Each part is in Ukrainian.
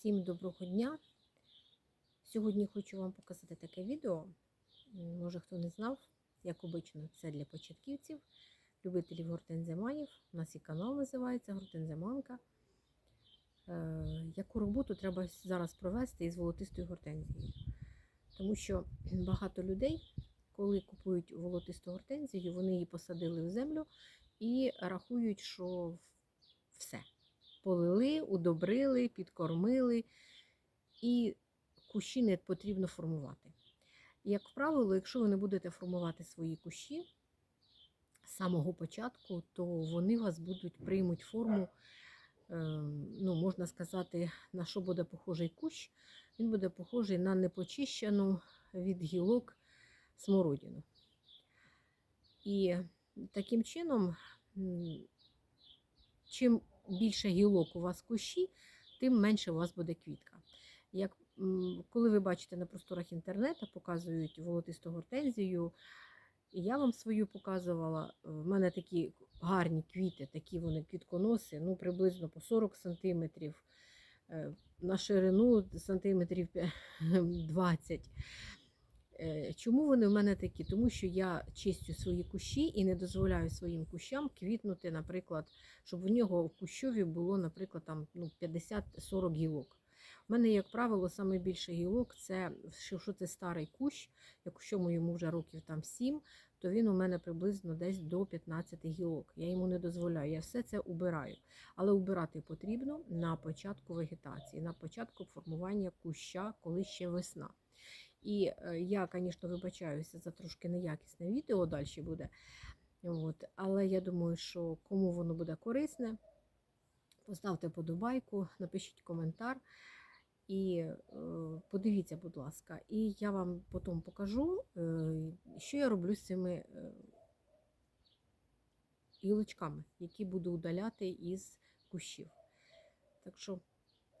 Всім доброго дня! Сьогодні хочу вам показати таке відео. Може хто не знав, як обично, це для початківців, любителів гортензиманів. У нас і канал називається Гортензиманка. Е, Яку роботу треба зараз провести із волотистою гортензією? Тому що багато людей, коли купують волотисту гортензію, вони її посадили в землю і рахують, що все полили, удобрили, підкормили, і кущі не потрібно формувати. Як правило, якщо ви не будете формувати свої кущі з самого початку, то вони вас будуть приймуть форму, е, ну, можна сказати, на що буде похожий кущ. Він буде похожий на непочищену від гілок смородину. І таким чином, чим більше гілок у вас кущі, тим менше у вас буде квітка. Як, коли ви бачите на просторах інтернету, показують волотисту гортензію, і я вам свою показувала. В мене такі гарні квіти, такі вони квітконоси, ну приблизно по 40 сантиметрів, е, на ширину сантиметрів п'я- 20. Е, Чому вони в мене такі? Тому що я чистю свої кущі і не дозволяю своїм кущам квітнути, наприклад, щоб в нього в кущові було, наприклад, там ну, 50-40 гілок. У мене, як правило, саме більше гілок це що це старий кущ, якщо йому вже років там 7, то він у мене приблизно десь до 15 гілок. Я йому не дозволяю. Я все це убираю. Але убирати потрібно на початку вегетації, на початку формування куща, коли ще весна. І е, я, звісно, вибачаюся за трошки неякісне відео далі буде. От. Але я думаю, що кому воно буде корисне, поставте подобайку, напишіть коментар. І е, подивіться, будь ласка, і я вам потім покажу, е, що я роблю з цими е, гілочками, які буду удаляти із кущів. Так що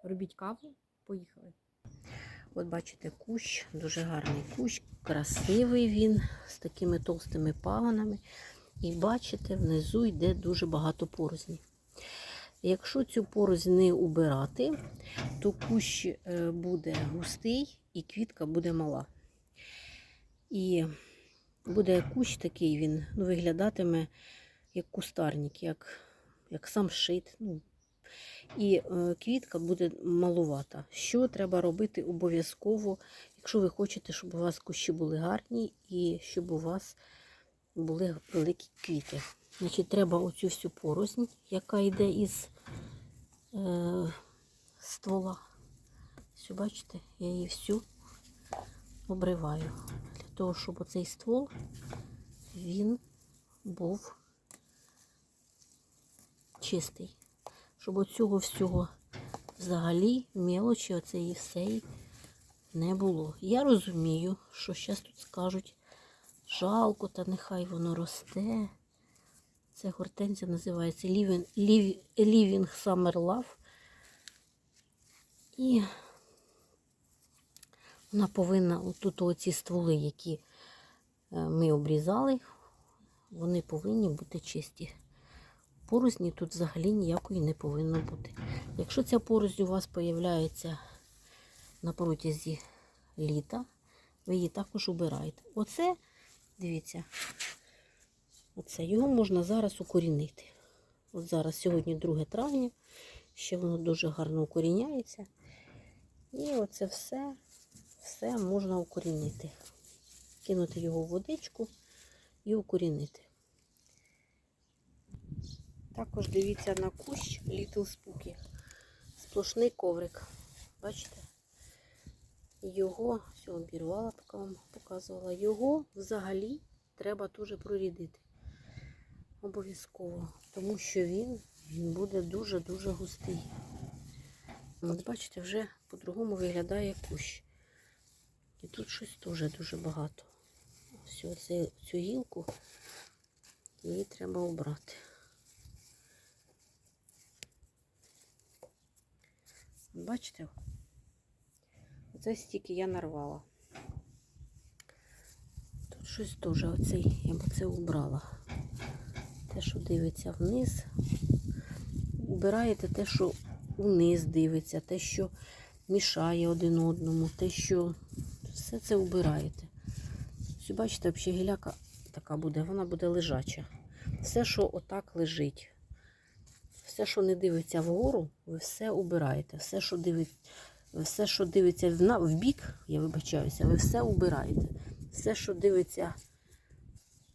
робіть каву, поїхали. От бачите, кущ, дуже гарний кущ, красивий він, з такими толстими пагонами. І бачите, внизу йде дуже багато порозні. Якщо цю порознь не убирати, то кущ е, буде густий і квітка буде мала. І буде кущ такий, він ну, виглядатиме як кустарник, як, як сам шит. Ну, і е, квітка буде малувата. Що треба робити обов'язково, якщо ви хочете, щоб у вас кущі були гарні і щоб у вас були великі квіти. Значить, треба оцю всю порознь, яка йде із е, ствола. Все, бачите, я її всю обриваю. Для того, щоб оцей ствол він був чистий. Щоб оцього всього взагалі мелочі оцеї всеї не було. Я розумію, що зараз тут скажуть жалко, та нехай воно росте. Це гортензія називається Living, Living, Summer Love. І вона повинна, отут оці стволи, які е, ми обрізали, вони повинні бути чисті. Порозні тут взагалі ніякої не повинно бути. Якщо ця порознь у вас з'являється на протязі літа, ви її також убираєте. Оце, дивіться, оце, його можна зараз укорінити. От зараз, сьогодні 2 травня, ще воно дуже гарно укоріняється. І оце все, все можна укорінити. Кинути його в водичку і укорінити. Також дивіться на кущ Little Spooky. Сплошний коврик. Бачите? Його, все, обірвала, поки вам показувала. Його взагалі треба дуже прорідити. Обов'язково. Тому що він, буде дуже-дуже густий. От бачите, вже по-другому виглядає кущ. І тут щось теж дуже багато. Це, цю гілку її треба обрати. Бачите? Оце стільки я нарвала. Тут щось теж оцей, я б це убрала. Те, що дивиться вниз. Убираєте те, що вниз дивиться, те, що мішає один одному, те, що все це вбираєте. Ось, бачите, взагалі гіляка така буде, вона буде лежача. Все, що отак лежить, все, що не дивиться вгору, ви все убираєте. Все, що дивиться, все, що дивиться в, в бік, я вибачаюся, ви все убираєте. Все, що дивиться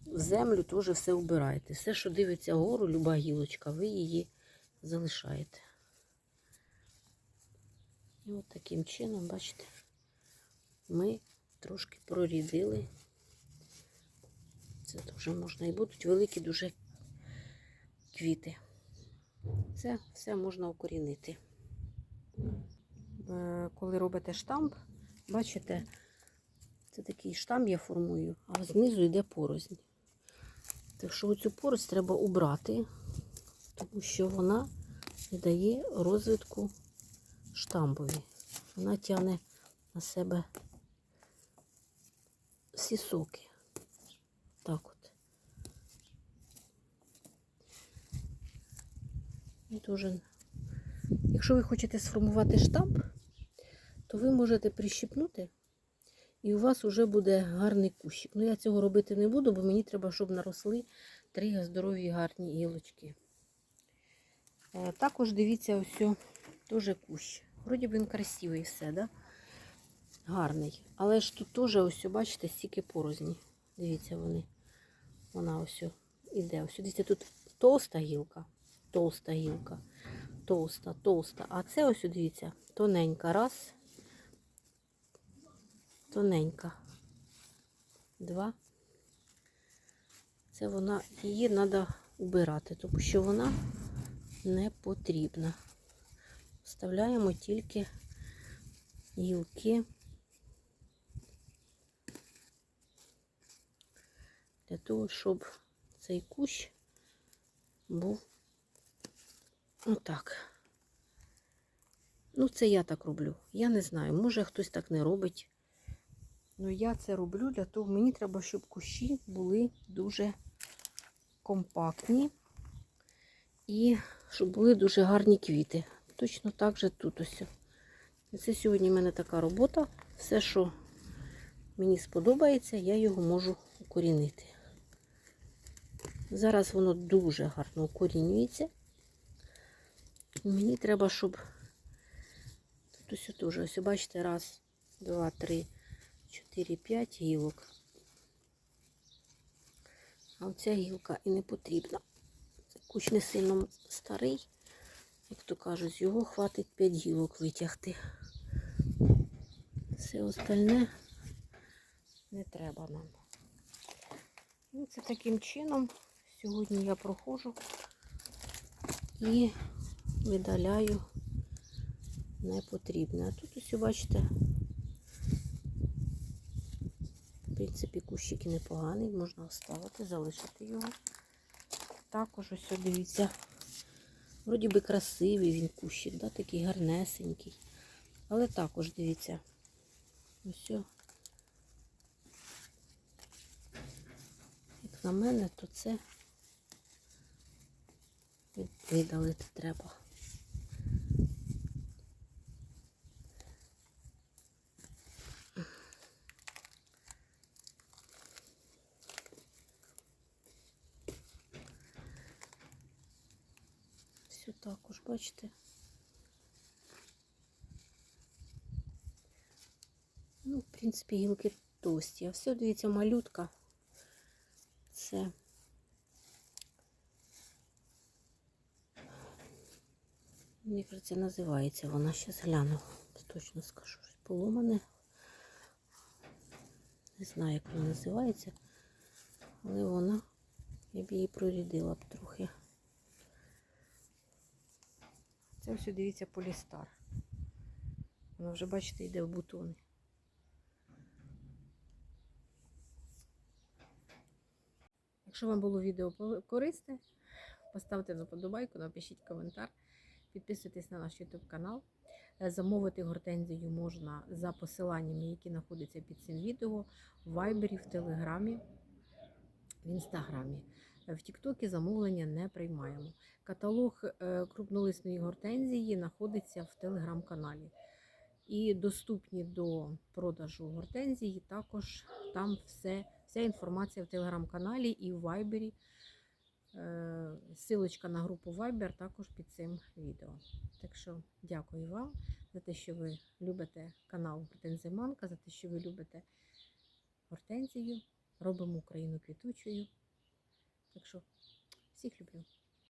в землю, теж все убираєте. Все, що дивиться вгору, люба гілочка, ви її залишаєте. І от таким чином, бачите, ми трошки прорідили. Це дуже можна. І будуть великі дуже квіти. Це все можна укорінити. Е, Коли робите штамп, бачите, це такий штамп я формую, а знизу йде порознь. Так що оцю порознь треба убрати, тому що вона не дає розвитку штампові. Вона тягне на себе всі соки. Так от. І дуже. Якщо ви хочете сформувати штамп, то ви можете прищипнути, і у вас вже буде гарний кущик. Ну, я цього робити не буду, бо мені треба, щоб наросли три здорові гарні гілочки. Е, Також дивіться, ось теж кущ. Вроді б він красивий все, да? гарний. Але ж тут теж, ось, бачите, стільки порозні. Дивіться вони. Вона ось іде. Ось, дивіться, тут товста гілка, товста гілка, товста, товста. А це ось, дивіться, тоненька. Раз. Тоненька. Два. Це вона, її треба убирати, тому що вона не потрібна. Вставляємо тільки гілки для того, щоб цей кущ був отак. Ну, це я так роблю. Я не знаю, може хтось так не робить. Ну, я це роблю для того, мені треба, щоб кущі були дуже компактні і щоб були дуже гарні квіти. Точно так же тут ось. Це сьогодні в мене така робота. Все, що мені сподобається, я його можу укорінити. Зараз воно дуже гарно укорінюється. Мені треба, щоб тут ось теж, ось бачите, раз, два, три, чотири, п'ять гілок. А оця гілка і не потрібна. Це кущ не сильно старий. Як то кажуть, його хватить 5 гілок витягти. Все остальне не треба нам. І це таким чином сьогодні я проходжу і видаляю непотрібне. А тут ось, бачите, в принципі, кущик непоганий, можна оставити, залишити його. Також ось дивіться. Вроді би красивий він кущик, да, такий гарнесенький. Але також дивіться, ось. Як на мене, то це видалити треба. Все також, бачите. Ну, в принципі, гілки товсті. А все, дивіться, малютка. Це. Мені кажеться, називається вона. Зараз гляну. Точно скажу. Щось поломане. Не знаю, як вона називається. Але вона, я б її прорідила б трохи. Це все, дивіться, полістар. Воно вже, бачите, йде в бутони. Якщо вам було відео корисне, поставте на вподобайку, напишіть коментар, підписуйтесь на наш YouTube канал. Е, Замовити гортензію можна за посиланнями, які знаходяться під цим відео, в Вайбері, в Телеграмі, в Інстаграмі. Е, В Тіктокі замовлення не приймаємо. Каталог е, крупнолисної гортензії знаходиться в телеграм-каналі. і доступні до продажу гортензії. Також там все, вся інформація в телеграм-каналі і в Вайбері. Е, Силочка на групу Viber також під цим відео. Так що дякую вам за те, що ви любите канал Гортензиманка, за те, що ви любите гортензію. Робимо Україну квітучою. Так що всіх люблю.